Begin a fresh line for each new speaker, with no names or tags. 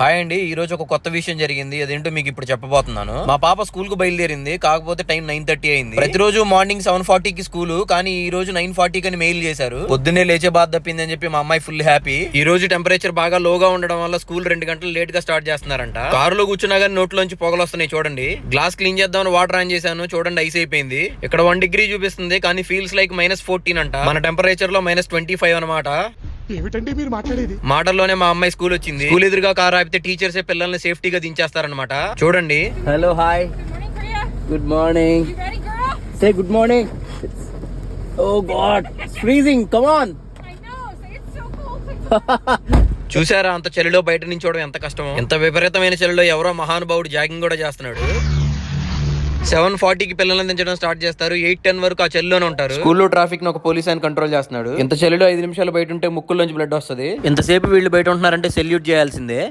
Hi అండి ఈ రోజు ఒక కొత్త విషయం జరిగింది. అదేంటో మీకు ఇప్పుడు చెప్పబోతున్నాను. మా పాప స్కూల్కు బయలుదేరింది కాకపోతే టైం నైన్ థర్టీ అయింది. ప్రతిరోజు మార్నింగ్ సెవెన్ ఫార్టీ కి స్కూల్ కానీ ఈ రోజు నైన్ ఫార్టీ కని మెయిల్ చేశారు. పొద్దున్నే లేచే బాధ తప్పిందని చెప్పి మా అమ్మాయి ఫుల్ హ్యాపీ. ఈ రోజు టెంపరేచర్ బాగా లోగా ఉండడం వల్ల స్కూల్ రెండు గంటలు లేట్గా స్టార్ట్ చేస్తున్నారంట. కారులో కూర్చున్నా గానీ నోట్లోంచి పొగలు వస్తున్నాయి చూడండి. గ్లాస్ క్లీన్ చేద్దామని వాటర్ ఆన్ చేశాను. చూడండి ఐస్ అయిపోయింది. ఇక్కడ వన్ డిగ్రీ చూపిస్తుంది కానీ ఫీల్స్ లైక్ మైనస్ ఫోర్టీన్ అంట. మన టెంపరేచర్లో మైనస్ ట్వంటీ ఫైవ్ అనమాట
ఏమిటండి మీరు మాట్లాడేది
మాటల్లోనే మా అమ్మాయి స్కూల్ వచ్చింది స్కూల్ ఎదురుగా కారు ఆపితే టీచర్స్ పిల్లల్ని సేఫ్టీగా దించేస్తారనమాట చూడండి.
Oh God, it's freezing. Come on.
I know. Say it's so cold.
చూసారా అంత చలిలో బయట నించోవడం ఎంత కష్టమో ఎంత విపరీతమైన చలిలో ఎవరో మహానుభావుడు జాగింగ్ కూడా చేస్తున్నాడు సెవెన్ ఫార్టీకి పిల్లల్ని దించడం స్టార్ట్ చేస్తారు. ఎయిట్ టెన్ వరకు ఆ చలిలోనే ఉంటారు. స్కూల్లో ట్రాఫిక్ను ఒక పోలీస్ ఆయన కంట్రోల్ చేస్తున్నాడు. ఇంత చలిలో ఐదు నిమిషాలు బయట ఉంటే ముక్కుల్లోంచి బ్లడ్ వస్తుంది. ఇంతసేపు వీళ్ళు బయట ఉంటున్నారంటే సెల్యూట్ చేయాల్సిందే.